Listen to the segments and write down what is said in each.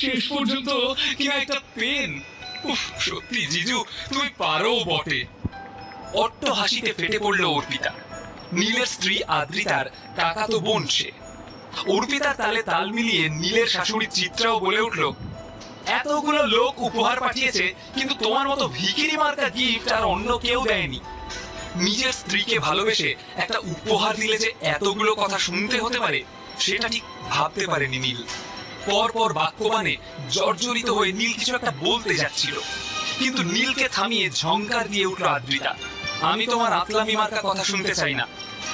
শেষ পর্যন্ত কিনা একটা পেন? উফ, সত্যি, জিজু, তুমি পারো বটে। অট্ট হাসিতে ফেটে পড়ল অর্পিতা। নীলের স্ত্রী আদ্রিতার কাকাতো বোন সে। অর্পিতার তালে তাল মিলিয়ে নীলের শাশুড়ি চিত্রাও বলে উঠল, এতগুলো লোক উপহার পাঠিয়েছে, কিন্তু তোমার মতো ভিখিরি মার্কা গিফট আর অন্য কেউ দেয়নি। নিজের স্ত্রীকে ভালোবেসে একটা উপহার দিলে যে এতগুলো কথা শুনতে হতে পারে, সেটা ঠিক ভাবতে পারেনি নীল। পর পর বাক্যবানে জর্জরিত হয়ে নীল কিছু একটা বলতে যাচ্ছিল। কিন্তু নীলকে থামিয়ে ঝংকার দিয়ে উঠল আদ্রিতা। আমি তোমার আতলামি মার্কা কথা শুনতে চাই না।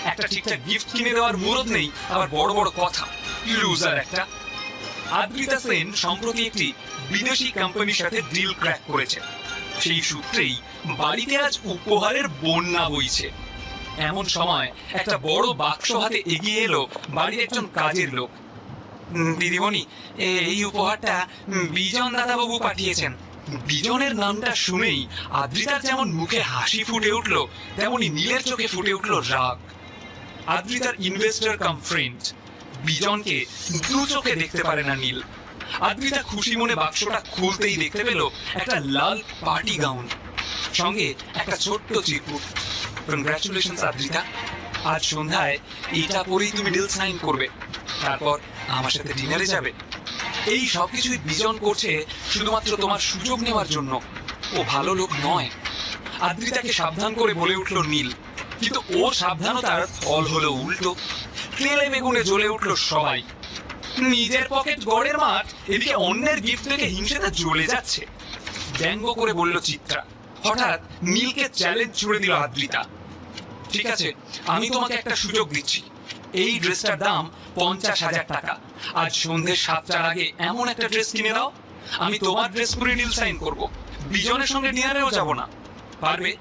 একটা ঠিকঠাক গিফট কিনে দেওয়ার মুরদ নেই, আবার বড় বড় কথা। লুজার একটা। আদ্রিতা সেন সম্প্রতি একটি বিদেশি কোম্পানির সাথে ডিল ক্র্যাক করেছে। সেই সূত্রেই বাড়িতে আজ উপহারের বন্যা বইছে। এমন সময় একটা বড় বাক্স হাতে এগিয়ে এলো, বাড়ির একজন কাজের লোক। দিদিমণি এই উপহারটা বিজন দাদাবাবু পাঠিয়েছেন। বিজনের নামটা শুনেই আদ্রিতার যেমন মুখে হাসি ফুটে উঠল, তেমনি নীলের চোখে ফুটে উঠল রাগ। আদ্রিতার ইনভেস্টর কাম ফ্রেন্ড বিজনকে দু চোখে দেখতে পারে না নীল। আদ্রিতা খুশি মনে বাক্সটা খুলতেই দেখতে পেল একটা লাল পার্টি গাউন, সঙ্গে একটা ছোট্ট চিরকুট কনগ্রাচুলেশন আদ্রিতা। আজ সন্ধ্যায় এটা পরেই তুমি ডিল সাইন করবে। তারপর আমার সাথে ডিনারে যাবে। এই সব কিছুই বিজন করছে শুধুমাত্র তোমার সুযোগ নেওয়ার জন্য। ও ভালো লোক নয়। আদ্রিতাকে সাবধান করে বলে উঠল নীল। কিন্তু ও সাবধানতার ফল হলো উল্টো। তেলে বেগুনে জ্বলে উঠল সবাই। নিজের পকেট গড়ের মাঠ এদিকে অন্যের গিফট থেকে হিংসেটা জ্বলে যাচ্ছে। ব্যঙ্গ করে বলল চিত্রা। হঠাৎ নীলকে চ্যালেঞ্জ ছুড়ে দিল আদ্রিতা। ঠিক আছে আমি তোমাকে একটা সুযোগ দিচ্ছি। এই ড্রেসটার দাম পঞ্চাশ হাজার টাকা। আজ সন্ধ্যে সাতটার আগে এমন একটা ড্রেস কিনে দাও। আমি তোমার ড্রেস পরে ডিল সাইন করব। বিজনের সঙ্গে ডিনারেও যাব না। পারবে?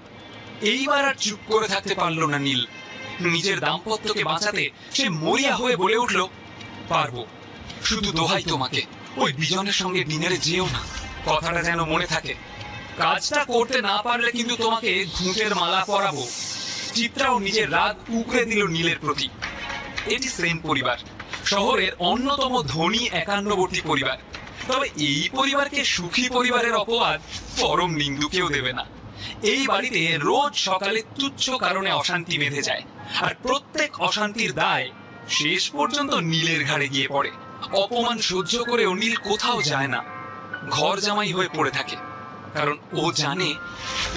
এইবার আর চুপ করে থাকতে পারল না নীল। নিজের দাম্পত্যকে বাঁচাতে সে মরিয়া হয়ে বলে উঠল, পারব। শুধু দোহাই তোমাকে। ওই বিজনের সঙ্গে ডিনারে যেও না। কথাটা যেন মনে থাকে। কাজটা করতে না পারলে কিন্তু তোমাকে ঘুঁটের মালা পরাবো। চিত্রাও নিজের রাগ উগরে দিল নীলের প্রতি। এটি সেম পরিবার। শহরের অন্যতম ধনী একান্নবর্তী পরিবার। তবে এই পরিবারকে সুখী পরিবারের অপবাদ পরম নিন্দুকেও দেবে না। এই বাড়িতে রোজ সকালে তুচ্ছ কারণে অশান্তি বেঁধে যায়। আর প্রত্যেক অশান্তির দায় শেষ পর্যন্ত নীলের ঘাড়ে গিয়ে পড়ে। অপমান সহ্য করেও নীল কোথাও যায় না। ঘর জামাই হয়ে পড়ে থাকে। কারণ ও জানে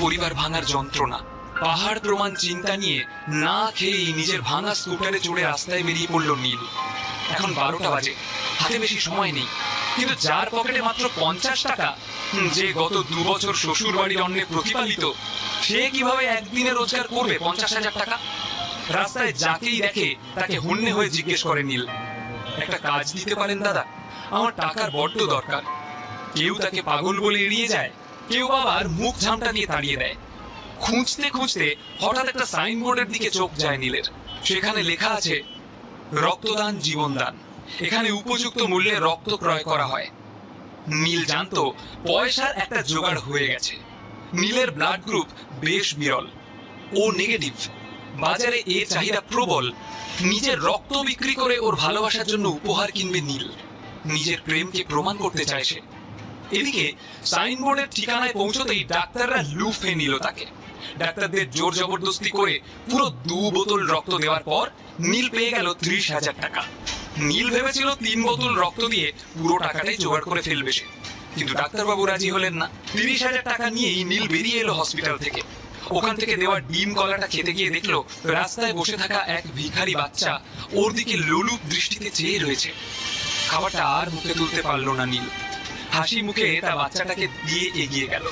পরিবার ভাঙার যন্ত্রণা। পাহাড় প্রমাণ চিন্তা নিয়ে না খেয়েই নিজের ভাঙা স্কুটারে চড়ে রাস্তায় বেরিয়ে পড়ল নীল। এখন বারোটা বাজে, হাতে বেশি সময় নেই। কিন্তু যার পকেটে মাত্র পঞ্চাশ টাকা যে গত দু বছর শ্বশুর বাড়ির অন্নে প্রতিপালিত, সে কীভাবে একদিনে রোজগার করবে পঞ্চাশ হাজার টাকা? রাস্তায় যাকেই দেখে তাকে হন্যে হয়ে জিজ্ঞেস করে নীল। একটা কাজ দিতে পারেন দাদা, আমার টাকার বড্ড দরকার। কেউ তাকে পাগল বলে এড়িয়ে যায়, কেউ আবার মুখ ঝামটা দিয়ে তাড়িয়ে দেয়। খুঁজতে খুঁজতে হঠাৎ একটা সাইনবোর্ডের দিকে চোখ যায় নীলের। সেখানে লেখা আছে, রক্তদান জীবনদান। এখানে উপযুক্ত মূল্যে রক্ত ক্রয় করা হয়। নীল জানতো, পয়সার একটা জোগাড় হয়ে গেছে। নীলের ব্লাড গ্রুপ বেশ বিরল। O negative. বাজারে এর চাহিদা প্রবল। নিজের রক্ত বিক্রি করে ওর ভালোবাসার জন্য উপহার কিনবে নীল। নিজের প্রেমকে প্রমাণ করতে সে। এদিকে সাইনবোর্ডের ঠিকানায় পৌঁছতেই ডাক্তাররা লুফে নিল তাকে। ডাক্তারদের জোর জবরদস্তি করে পুরো দু বোতল রক্ত দেওয়ার পর নীল পেয়ে গেল ত্রিশ হাজার টাকা। নীল ভেবেছিল তিন বোতল রক্ত দিয়ে পুরো টাকাটাই জোগাড় করে ফেলবে সে। কিন্তু ডাক্তারবাবু রাজি হলেন না। তিরিশ হাজার টাকা নিয়েই নীল বেরিয়ে এলো হসপিটাল থেকে। ওখান থেকে দেওয়া ডিম কলাটা খেতে গিয়ে দেখল রাস্তায় বসে থাকা এক ভিখারি বাচ্চা ওর দিকে লোলুপ দৃষ্টিতে চেয়ে রয়েছে। খাবারটা আর মুখে তুলতে পারল না নীল। হাসি মুখে তার বাচ্চাটাকে দিয়ে এগিয়ে গেল।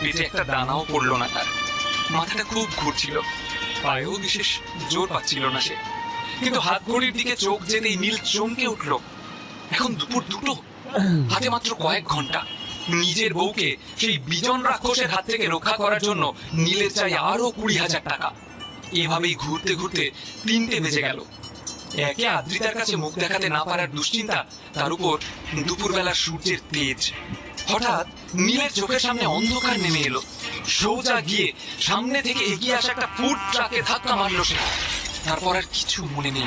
পেটে একটা দানাও পড়ল না তার। মাথাটা খুব ঘুরছিল। পায়েও বিশেষ জোর পাচ্ছিল না সে। কিন্তু হাত ঘড়ির দিকে চোখ যেতেই নীল চমকে উঠল। এখন দুপুর দুটো, হাতে মাত্র কয়েক ঘণ্টা। নিজের বউকে সেই বিজন রাক্ষসের হাত থেকে রক্ষা করার জন্য নীলের চাই আরও কুড়ি হাজার টাকা। এভাবেই ঘুরতে ঘুরতে তিনটে বেজে গেল। একে আদ্রিতার কাছে মুখ দেখাতে না পারার দুশ্চিন্তা তার উপর দুপুরবেলা সূর্যের তেজ। হঠাৎ নীলের চোখের সামনে অন্ধকার নেমে এলো। সোজা গিয়ে সামনে থেকে এগিয়ে আসা একটা ফুড ট্রাকে ধাক্কা মারলো সে। তারপর আর কিছু মনে নেই।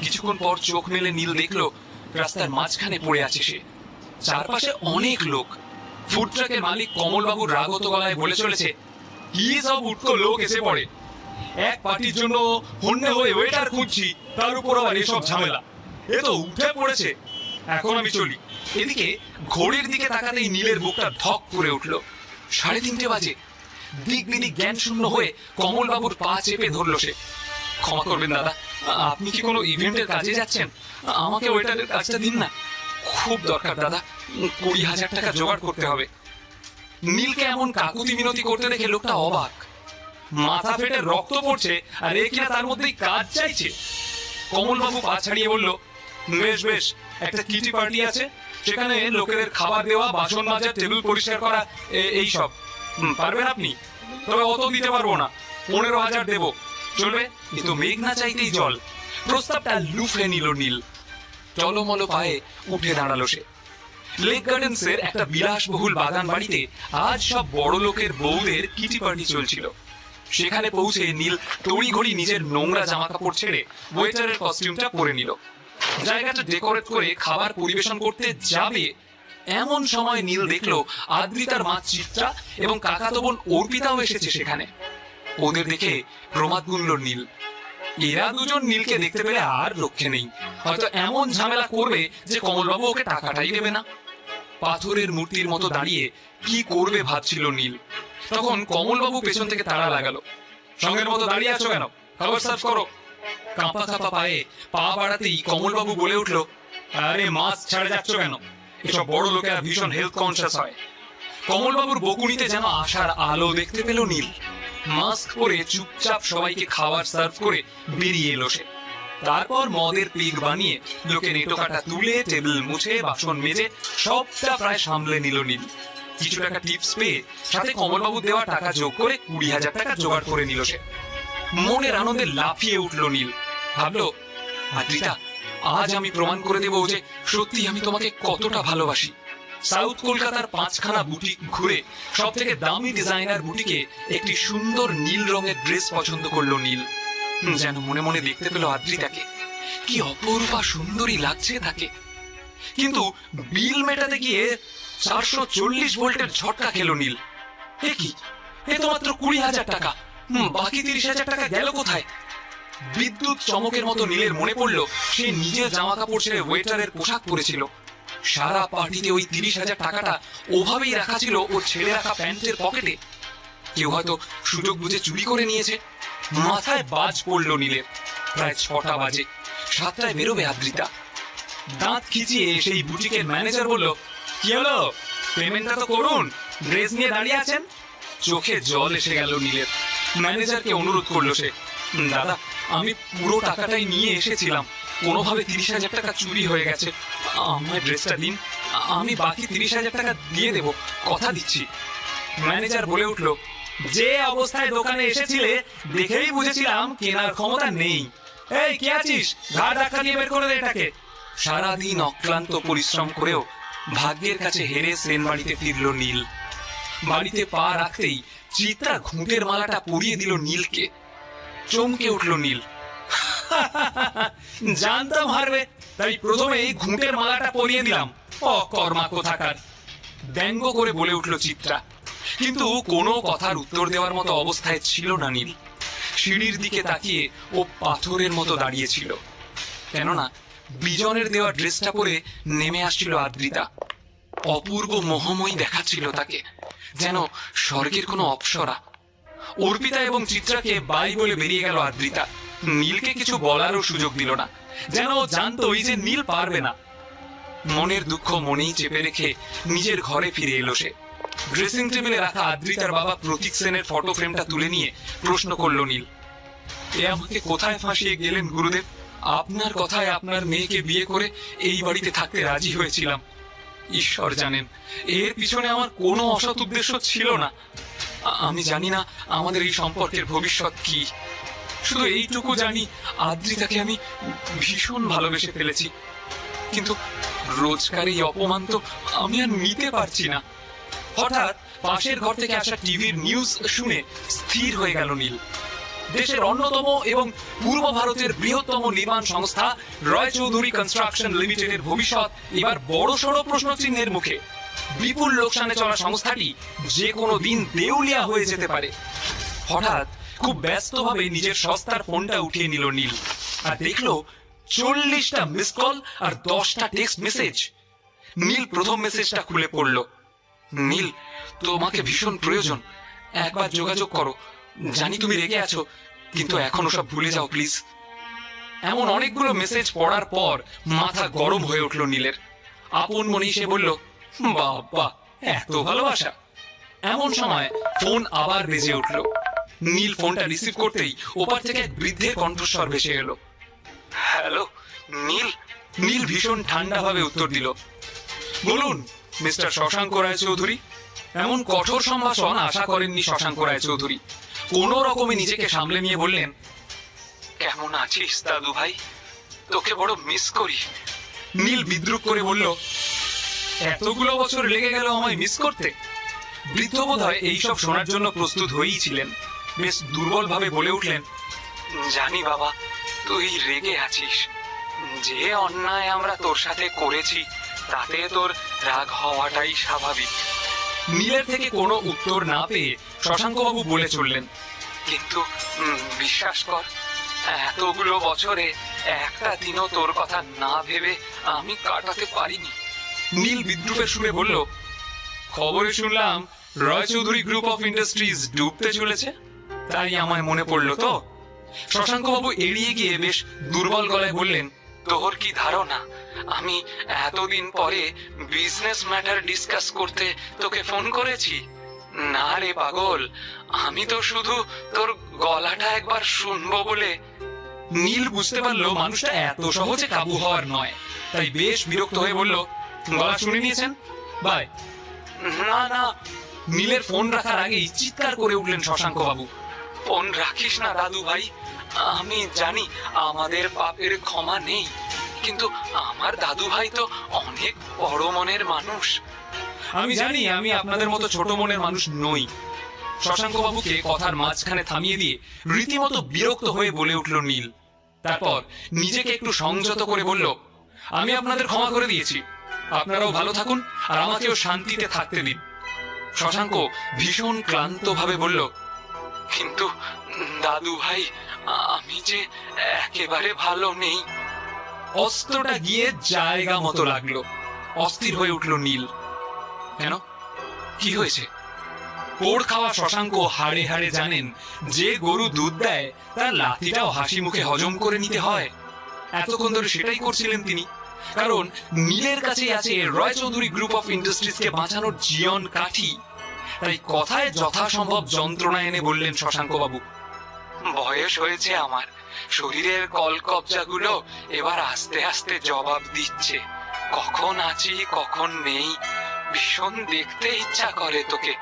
কিছুক্ষণ পর চোখ মেলে নীল দেখল রাস্তার মাঝখানে পড়ে আছে সে। চারপাশে অনেক লোক। ফুড ট্রাকের মালিক কমলবাবু রাগত গলায় বলে চলেছে, কি সব উঠকো লোক এসে পড়ে। এক পার্টির জন্য হন্যে হয়ে ওয়েটার খুঁজছি, তার উপর আবার এসব ঝামেলা। এ তো উঠে পড়েছে। এখন আমি চলি। এদিকে ঘড়ির দিকে তাকাতেই নীলের বুকটা ধক করে উঠল। সাড়ে তিনটে বাজে। দিক বিদিক জ্ঞান শূন্য হয়ে কমলবাবুর পা চেপে ধরলো সে। ক্ষমা করবেন দাদা আপনি কি কোনো ইভেন্টের কাজে যাচ্ছেন? আমাকে ওয়েটারের কাজটা দিন না। খুব দরকার দাদা কুড়ি হাজার টাকা জোগাড় করতে হবে। নীলকে এমন কাকুতি মিনতি করতে দেখে লোকটা অবাক। মাথা ফেটে রক্ত পড়ছে আর এ কিনা তার মধ্যেই কাজ চাইছে। কমলবাবু পা ছাড়িয়ে বলল বেশ বেশ একটা কিটি পার্টি আছে সেখানে লোকেদের খাবার দেওয়া বাসন মাজা টেবিল পরিষ্কার করা এই সব। পারবেন আপনি? তবে অত দিতে পারব না। পনেরো হাজার দেবো। চলবে? কিন্তু মেঘ না চাইতেই জল। প্রস্তাবটা লুফে নিল নীল। টলমল পায়ে উঠে দাঁড়াল সে। লেক গার্ডেন্সের একটা বিলাসবহুল বাগান বাড়িতে আজ সব বড় লোকের বউদের কিটি পার্টি চলছিল। সেখানে পৌঁছে নীল তড়িঘড়ি নিজের নোংরা জামা কাপড় ছেড়ে ওয়েটারের কস্টিউমটা পরে নিল। জায়গাটা ডেকোরেট করে খাবার পরিবেশন করতে যাবে, এমন সময় নীল দেখল আদ্রিতার মা চিত্রা এবং কাকাতো বোন অর্পিতাও এসেছে সেখানে। ওদের দেখে প্রমাদ গুনল নীল, এরা দুজন নীলকে দেখতে পেলে আর লক্ষ্যে নেই। হয়তো এমন ঝামেলা করবে যে কমলবাবু ওকে টাকাটাই দেবে না। পাথরের মূর্তির মতো দাঁড়িয়ে কি করবে ভাবছিল নীল। তখন কমলবাবু পেছন থেকে তাড়া লাগালো, সঙ্গের মতো দাঁড়িয়ে আছো কেন? খাবার সার্ভ করো। কাঁপা কাঁপা পায়ে পা বাড়াতেই কমলবাবু বলে উঠল, আরে মাছ ছাড়ে যাচ্ছ কেন? এসব বড় লোকেরা ভীষণ হেলথ কনসিয়াস হয়। কমলবাবুর বকুনিতে যেন আশার আলো দেখতে পেল নীল। মাস্ক পরে চুপচাপ সবাইকে খাবার সার্ভ করে বেরিয়ে এলো সে। তারপর মদের পিক বানিয়ে লোকে নেটো কাটা তুলে, টেবিল মুছে, বাসন মেজে সবটা প্রায় সামলে নিল নীল। কিছু টাকা টিপস পেয়ে সাথে কমলবাবু দেওয়া টাকা যোগ করে কুড়ি হাজার টাকা জোগাড় করে নিল সে। মনের আনন্দে লাফিয়ে উঠল নীল। ভাবলো আদ্রিতা আজ আমি প্রমাণ করে দেব যে সত্যি আমি তোমাকে কতটা ভালোবাসি। সাউথ কলকাতার পাঁচখানা বুটিক ঘুরে সব থেকে দামি ডিজাইনার বুটিকে একটি সুন্দর নীল রঙের ড্রেস পছন্দ করল নীল। যেন মনে মনে দেখতে পেল আদ্রিতাকে। কি অপরূপা সুন্দরী লাগছে তাকে। কিন্তু বিল মেটাতে গিয়ে চারশো চল্লিশ ভোল্টের ঝটকা খেলো নীল। এ কি? এ তো মাত্র কুড়ি হাজার টাকা। বাকি তিরিশ হাজার টাকা গেল কোথায়? বিদ্যুৎ চমকের মতো নীলের মনে পড়ল, সে নিজের জামা কাপড় ছেড়ে ওয়েটারের পোশাক পরেছিল। সারা পার্টিতে ওই তিরিশ হাজার টাকাটা ওভাবেই রাখা ছিল ওর ছেড়ে রাখা প্যান্টের পকেটে। কেউ হয়তো সুযোগ বুঝে চুরি করে নিয়েছে। মাথায় বাজ পড়ল নীলের প্রায় ছটা বাজে। সাতটায় বেরোবে আদ্রিতা। দাঁত খিচিয়ে সেই বুটিকের ম্যানেজার বলল, কি হলো? পেমেন্টটা তো করুন। ড্রেস নিয়ে দাঁড়িয়ে আছেন? চোখে জল এসে গেল নীলের। ম্যানেজারকে অনুরোধ করল সে, দাদা আমি পুরো টাকাটাই নিয়ে এসেছিলাম। কোনোভাবে তিরিশ হাজার টাকা চুরি হয়ে গেছে। আমার ড্রেসটা দিন। আমি বাকি তিরিশ হাজার টাকা দিয়ে দেব। কথা দিচ্ছি। ম্যানেজার বলে উঠল, যে অবস্থায় দোকানে এসেছিলে, দেখেই বুঝেছিলাম কেনার ক্ষমতা নেই। এই, কি আছিস? ঘাড় ধাক্কা দিয়ে বের করে দে এটাকে। সারাদিন অক্লান্ত পরিশ্রম করেও ভাগ্যের কাছে হেরে সেন বাড়িতে ফিরল নীল। বাড়িতে পা রাখতেই চিত্রা ঘুঁটের মালাটা পরিয়ে দিল নীলকে। চমকে উঠল নীল। জানতাম হারবে তাই প্রথমে এই ঘুঁটের মালাটা পরিয়ে দিলাম। কর্মা কোথাকার। ব্যঙ্গ করে বলে উঠল চিত্রা। কিন্তু কোনো কথার উত্তর দেওয়ার মতো অবস্থায় ছিল না নীল। সিঁড়ির দিকে তাকিয়ে ও পাথরের মতো দাঁড়িয়েছিল কেননা বিজনের দেওয়া ড্রেসটা পরে নেমে আসছিল আদ্রিতা। অপূর্ব মোহময়ী দেখাচ্ছিল তাকে যেন স্বর্গের কোনো অপ্সরা। অর্পিতা এবং চিত্রাকে বাই বলে বেরিয়ে গেল আদ্রিতা। নীলকে কিছু বলারও সুযোগ দিল না। যেন ও জানতোই যে নীল পারবে না। মনের দুঃখ মনেই চেপে রেখে নিজের ঘরে ফিরে এলো সে। ড্রেসিং টেবিলে রাখা আদ্রিতার বাবা প্রতীক সেনের ফটো ফ্রেমটা তুলে নিয়ে প্রশ্ন করল নীল, এ আমাকে কোথায় ফাঁসিয়ে গেলেন গুরুদেব? আপনার কথায় আপনার মেয়েকে বিয়ে করে এই বাড়িতে থাকতে রাজি হয়েছিলাম। ঈশ্বর জানেন, এর পিছনে আমার কোনো অসৎ উদ্দেশ্য ছিল না। আমি জানি না আমাদের এই সম্পর্কের ভবিষ্যৎ কি। শুধু এইটুকু জানি, আদ্রিতাকে আমি ভীষণ ভালোবেসে ফেলেছি। কিন্তু রোজকার এই অপমান তো আমি আর নিতে পারছি না। হঠাৎ পাশের ঘর থেকে আসা টিভির নিউজ শুনে স্থির হয়ে গেল নীল। দেশের অন্যতম এবং পূর্ব ভারতের বৃহত্তম নির্মাণ সংস্থা রয় চৌধুরী কনস্ট্রাকশন লিমিটেডের ভবিষ্যৎ এবার বড় সড় প্রশ্নচিহ্নের মুখে। বিপুল লোকসানে চলা সংস্থাটি যে কোনো দিন দেউলিয়া হয়ে যেতে পারে। হঠাৎ খুব ব্যস্তভাবে নিজের সস্তার ফোনটা উঠিয়ে নিল নীল। আর দেখল চল্লিশটা মিস কল আর দশটা টেক্সট মেসেজ নীল প্রথম মেসেজটা খুলে পড়ল। নীল, তোমাকে ভীষণ প্রয়োজন। একবার যোগাযোগ করো। জানি তুমি রেগে আছো, কিন্তু এখন সব ভুলে যাও প্লিজ এমন অনেকগুলো মেসেজ পড়ার পর মাথা গরম হয়ে উঠল নীলের। আপন মনে সে বলল বাবা, এত ভালোবাসা। এমন সময় ফোন আবার বেজে উঠল। নীল ফোনটা রিসিভ করতেই ওপার থেকে এক বৃদ্ধের কণ্ঠস্বর ভেসে এলো। হ্যালো, নীল? নীল ভীষণ ঠান্ডা ভাবে উত্তর দিল। বলুন, মিস্টার শশাঙ্ক রায় চৌধুরী এমন কঠোর সম্ভাষণ আশা করেননি শশাঙ্ক রায় চৌধুরী কোন রকমে নিজেকে সামলে নিয়ে বললেন, কেমন আছিস দাদু ভাই তোকে বড় মিস করি। নীল বিদ্রুপ করে বলল এতগুলো বছর লেগে গেল আমায় মিস করতে। বৃদ্ধ বোধ হয় এইসব শোনার জন্য প্রস্তুত হয়েই ছিলেন। বেশ দুর্বল ভাবে বলে উঠলেন, জানি বাবা, তুই রেগে আছিস। যে অন্যায় আমরা তোর সাথে করেছি, তাতে তোর রাগ হওয়াটাই স্বাভাবিক। নীলের থেকে কোনো উত্তর না পেয়ে শশাঙ্কবাবু বলে চললেন, কিন্তু বিশ্বাস কর, এতগুলো বছরে একটা দিনও তোর কথা না ভেবে আমি কাটাতে পারিনি। নীল বিদ্রুপের সুরে বলল, খবরে শুনলাম Roy Chowdhury group of industries ডুবতে চলেছে। তাই আমায় মনে পড়ল তো। শশাঙ্কবাবু এড়িয়ে গিয়ে বেশ দুর্বল গলায় বললেন, তোর কি ধারণা? আমি এতদিন পরে বিজনেস ম্যাটার ডিসকাস করতে তোকে ফোন করেছি? না রে পাগল, আমি তো শুধু তোর গলাটা একবার শুনব বলে। নীল বুঝতে পারল মানুষটা এত সহজে কাবু হওয়ার নয়, তাই বেশ বিরক্ত হয়ে বলল গলা শুনে নিয়েছেন? বাই। না না। নীলের ফোন রাখার আগেই চিৎকার করে উঠলেন শশাঙ্ক বাবু ফোন রাখিস না, দাদু ভাই। আমি জানি আমাদের পাপের ক্ষমা নেই, কিন্তু আমার দাদু ভাই তো অনেক বড় মনের মানুষ। আমি জানি আমি আপনাদের মতো ছোট মনের মানুষ নই। শশাঙ্ক বাবুকে কথার মাঝখানে থামিয়ে দিয়ে রীতিমতো বিরক্ত হয়ে বলে উঠল নীল। তারপর নিজেকে একটু সংযত করে বলল, আমি আপনাদের ক্ষমা করে দিয়েছি। আপনারাও ভালো থাকুন আর আমাকেও শান্তিতে থাকতে দিন। শশাঙ্ক ভীষণ ক্লান্ত ভাবে বলল, কিন্তু দাদু ভাই, আমি যে একেবারে ভালো নেই। অস্ত্রটা গিয়ে জায়গা মতো লাগল। অস্থির হয়ে উঠল নীল। কেন? কি হয়েছে? পোড় খাওয়া শশাঙ্ক হাড়ে হাড়ে জানেন, যে গরু দুধ দেয়, তার লাতিটাও হাসি মুখে হজম করে নিতে হয়। এতক্ষণ ধরে সেটাই করছিলেন তিনি। কারণ নীলের কাছে আছে রয় চৌধুরী গ্রুপ অফ ইন্ডাস্ট্রিজকে বাঁচানোর জীবন কাঠি। তাই কথায় যথাসম্ভব যন্ত্রণা এনে বললেন শশাঙ্ক বাবু বয়স হয়েছে আমার। শরীরের কলকবজাগুলো এবার আস্তে আস্তে জবাব দিচ্ছে। কখন আছি, কখন নেই, ভীষণ দেখতে ইচ্ছা করে তোকে।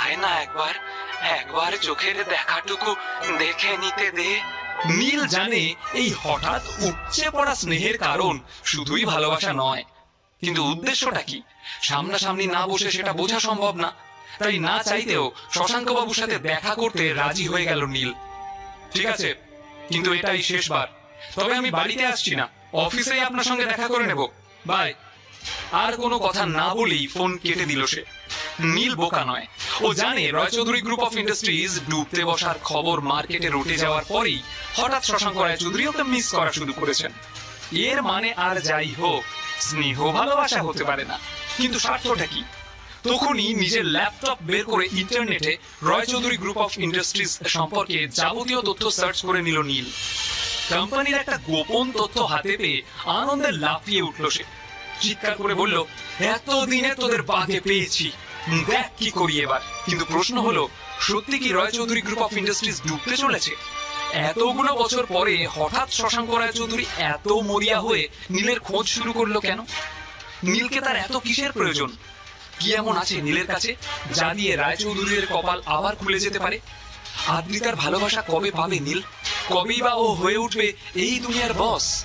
আয় না একবার একবার চোখের দেখাটুকু দেখে নিতে দে। নীল জানে এই হঠাৎ উপচে পড়া স্নেহের কারণ শুধুই ভালোবাসা নয়। কিন্তু উদ্দেশ্যটা কি? সামনাসামনি না বসে সেটা বোঝা সম্ভব না। তাই না চাইতেও শশাঙ্ক বাবুর সাথে দেখা করতে রাজি হয়ে গেল নীল। ঠিক আছে কিন্তু এটাই শেষবার। তবে আমি বাড়িতে আসছি না। অফিসেই আপনার সঙ্গে দেখা করে নেব। বাই। আর কোনো কথা না বলেই ফোন কেটে দিল সে। নীল বোকা নয়। ও জানে Roy Chowdhury group of industries ডুবতে বসার খবর মার্কেটে রটে যাওয়ার পরেই হঠাৎ শশাঙ্ক রায় চৌধুরী ওকে মিস করা শুরু করেছেন। এর মানে আর যাই হোক স্নেহ ভালোবাসা হতে পারে না। কিন্তু স্বার্থটা কি? তখনই নিজের ল্যাপটপ বের করে ইন্টারনেটে Roy Chowdhury group of industries সম্পর্কে যাবতীয় তথ্য সার্চ করে নিল নীল। কোম্পানির একটা গোপন তথ্য হাতে পেয়ে আনন্দে লাফিয়ে উঠল সে। চিৎকার করে বলল এতদিনে তোদের বাগে পেয়েছি। দেখ কি করি এবার? কিন্তু প্রশ্ন হলো, সত্যি কি Roy Chowdhury group of industries ডুবতে চলেছে? এতগুলো বছর পরে হঠাৎ শশাঙ্ক রায় চৌধুরী এত মরিয়া হয়ে নীলের খোঁজ শুরু করল কেন? নীলকে তার এত কিসের প্রয়োজন? কি এমন আছে নীলের কাছে, যা দিয়ে রায়চৌধুরীর কপাল আবার খুলে যেতে পারে? আদ্রিতার ভালোবাসা কবে পাবে নীল? কবেই বা ও হয়ে উঠবে এই দুনিয়ার বস